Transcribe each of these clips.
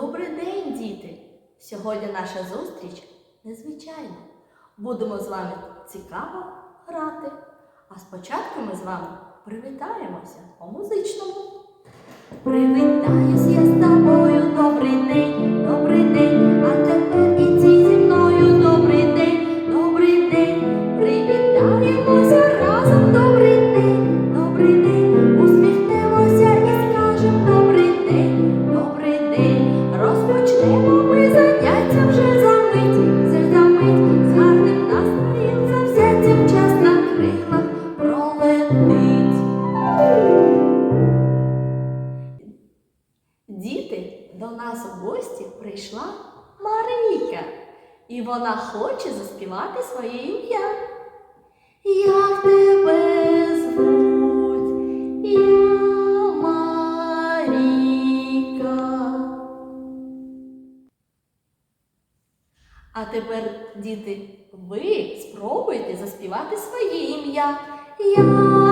Добрий день, діти! Сьогодні наша зустріч незвичайна. Будемо з вами цікаво грати. А спочатку ми з вами привітаємося по музичному. Привітаюся! Нас у гості прийшла Марійка, і вона хоче заспівати своє ім'я. Як тебе звуть? Я Марійка. А тепер, діти, ви спробуйте заспівати своє ім'я. Як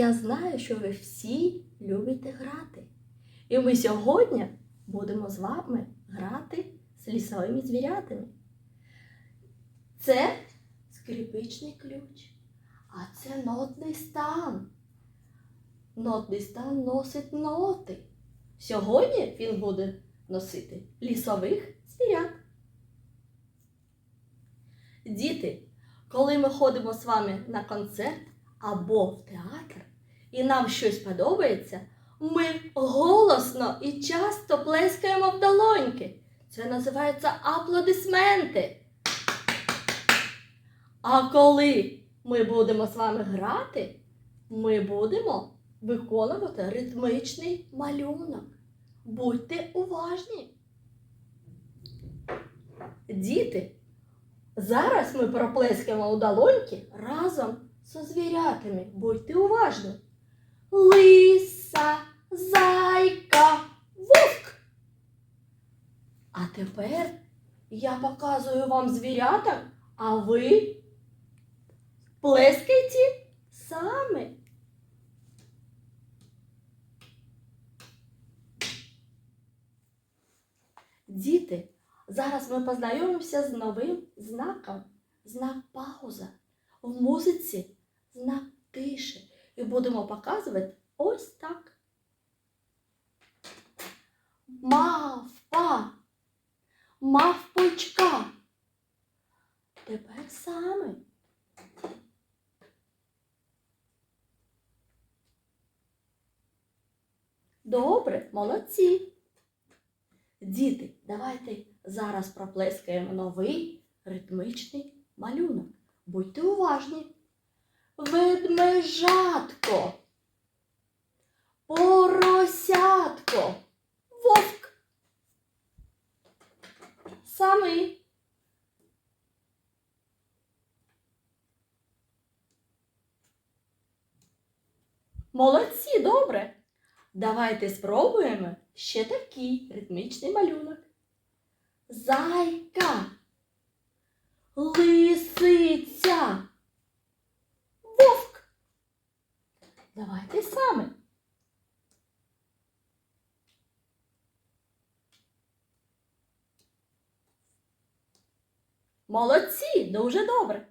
я знаю, що ви всі любите грати. І ми сьогодні будемо з вами грати з лісовими звірятами. Це скрипичний ключ, а це нотний стан. Нотний стан носить ноти. Сьогодні він буде носити лісових звірят. Діти, коли ми ходимо з вами на концерт або в театр, і нам щось подобається, ми голосно і часто плескаємо в долоньки. Це називається аплодисменти. А коли ми будемо з вами грати, ми будемо виконувати ритмичний малюнок. Будьте уважні. Діти, зараз ми проплескаємо у долоньки разом зі звірятами. Будьте уважні. Лиса, зайка, вовк. А тепер я показую вам звірята, а ви плескайте самі. Діти, зараз ми познайомимося з новим знаком. Знак пауза. В музиці знак будемо показувати ось так. Мавпа. Мавпочка. Тепер саме. Добре, молодці. Діти, давайте зараз проплескаємо новий ритмичний малюнок. Будьте уважні. Ведмежатко. Поросятко. Вовк. Самий. Молодці, добре. Давайте спробуємо ще такий ритмічний малюнок. Зайка, лисиця, вовк. Давайте саме. Молодці, дуже добре.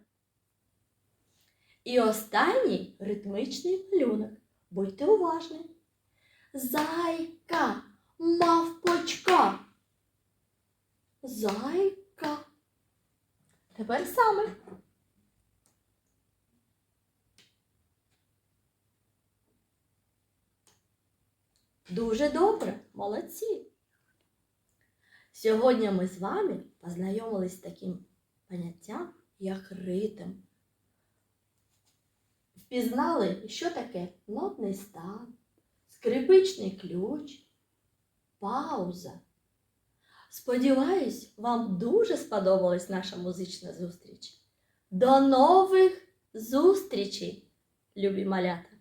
І останній ритмичний малюнок. Будьте уважні. Зайка, мавпочка. Зайка. Тепер саме. Дуже добре, молодці. Сьогодні ми з вами познайомились з таким поняттям, як ритм. Впізнали, що таке нотний стан, скрипичний ключ, пауза. Сподіваюсь, вам дуже сподобалась наша музична зустріч. До нових зустрічей, любі малята!